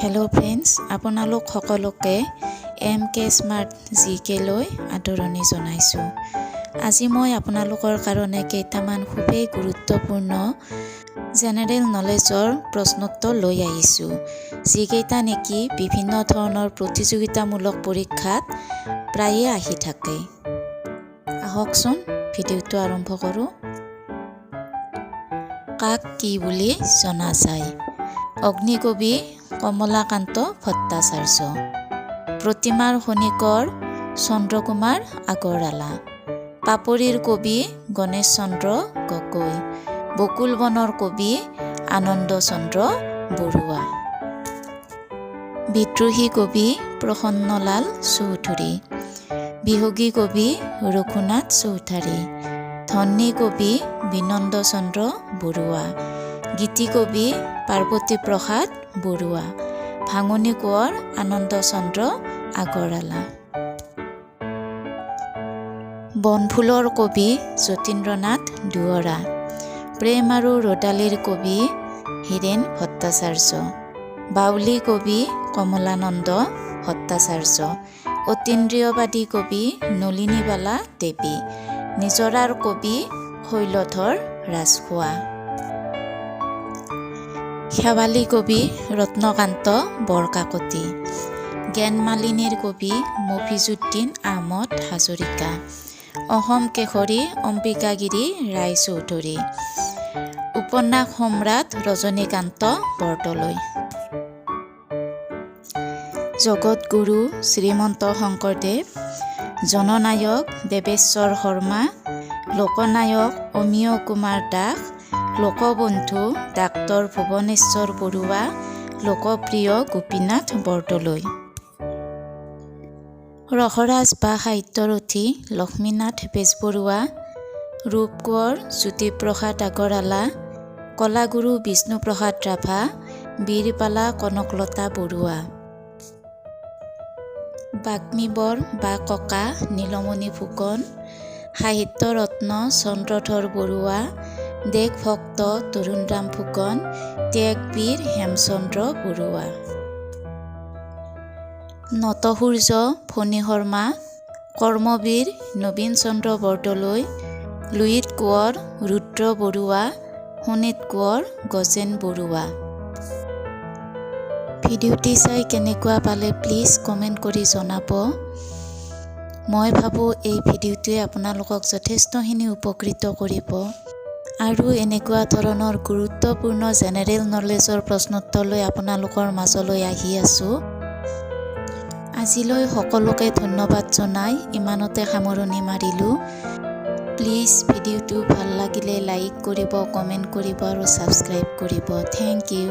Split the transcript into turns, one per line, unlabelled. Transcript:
Hello friends আপোনালোক সকলোকে M K smart G কেলৈ আদৰণি জনাইছোঁ। আজি মই আপোনালোকৰ কাৰণে কেইটামান খুবেই গুৰুত্বপূৰ্ণ জেনেৰেল নলেজৰ প্ৰশ্নোত্তৰ লৈ আহিছোঁ। যিকেইটা নেকি বিভিন্ন ধৰণৰ প্ৰতিযোগিতামূলক পৰীক্ষাত প্ৰায়ে আহি থাকে। আহকচোন ভিডিঅ'টো আৰম্ভ কৰোঁ। কাক কি বুলি জনা যায়? অগ্নিকবি কমলাকান্ত ভট্টাচাৰ্য। প্ৰতিমাৰ খনিকৰ চন্দ্ৰকুমাৰ আগৰৱালা। পাপৰিৰ কবি গণেশ চন্দ্ৰ গগৈ। বকুল বনৰ কবি আনন্দ চন্দ্ৰ বৰুৱা। বিদ্ৰোহী কবি প্ৰসন্নলাল চৌধুৰী। বিহুগী কবি ৰঘুনাথ চৌধাৰী। ধনী কবি বিনন্দ চন্দ্ৰ বৰুৱা। গীতি কবি পাৰ্বতী প্ৰসাদ বৰুৱা ভাঙনি কোঁৱৰ আনন্দ চন্দ্ৰ আগৰৱালা। বনফুলৰ কবি যতীন্দ্ৰনাথ দুৱৰা প্ৰেম আৰু ৰদালিৰ কবি হীৰেণ ভট্টাচাৰ্য বাউলী কবি কমলানন্দ ভট্টাচাৰ্য অতীন্দ্ৰিয়বাদী কবি নলিনীবালা দেৱী নিজৰাৰ কবি শৈলধৰ ৰাজখোৱা। শেৱালী কবি ৰত্নকান্ত বৰকাকতি জ্ঞানমালিনীৰ কবি মফিজুদ্দিন আহমদ হাজৰিকা অসম কেশৰী অম্বিকাগিৰি ৰায়চৌধুৰী উপন্যাস সম্ৰাট ৰজনীকান্ত বৰদলৈ। জগতগুৰু শ্ৰীমন্ত শংকৰদেৱ জননায়ক দেৱেশ্বৰ শৰ্মা লোকনায়ক অমীয় কুমাৰ দাস লোকবন্ধু ডাক্তৰ ভুৱনেশ্বৰ বৰুৱা লোকপ্ৰিয় গোপীনাথ বৰদলৈ। ৰসৰাজ বা সাহিত্যৰথী লক্ষ্মীনাথ বেজবৰুৱা ৰূপ কোঁৱৰ জ্যোতিপ্ৰসাদ আগৰৱালা কলাগুৰু বিষ্ণুপ্ৰসাদ ৰাভা বীৰবালা কনকলতা বৰুৱা। বাগ্মীবৰ বা ককা নীলমণি ফুকন সাহিত্য ৰত্ন চন্দ্ৰধৰ বৰুৱা দেশভক্ত তৰুণৰাম ফুকন ত্যাগবীৰ হেমচন্দ্ৰ বৰুৱা। নটসূৰ্য ফণী শৰ্মা কৰ্মবীৰ নবীন চন্দ্ৰ বৰদলৈ লুইত কোঁৱৰ ৰুদ্ৰ বৰুৱা শোণিত কোঁৱৰ গজেন বৰুৱা। ভিডিঅ'টি চাই কেনেকুৱা পালে প্লিজ কমেণ্ট কৰি জনাব। মই ভাবোঁ এই ভিডিঅ'টোৱে আপোনালোকক যথেষ্টখিনি উপকৃত কৰিব। আৰু এনেকুৱা ধৰণৰ গুৰুত্বপূৰ্ণ জেনেৰেল নলেজৰ প্ৰশ্নোত্তৰ লৈ আপোনালোকৰ মাজলৈ আহি আছোঁ। আজিলৈ সকলোকে ধন্যবাদ জনাই ইমানতে সামৰণি মাৰিলোঁ। প্লিজ ভিডিঅ'টো ভাল লাগিলে লাইক কৰিব কমেণ্ট কৰিব আৰু ছাবস্ক্ৰাইব কৰিব। Thank U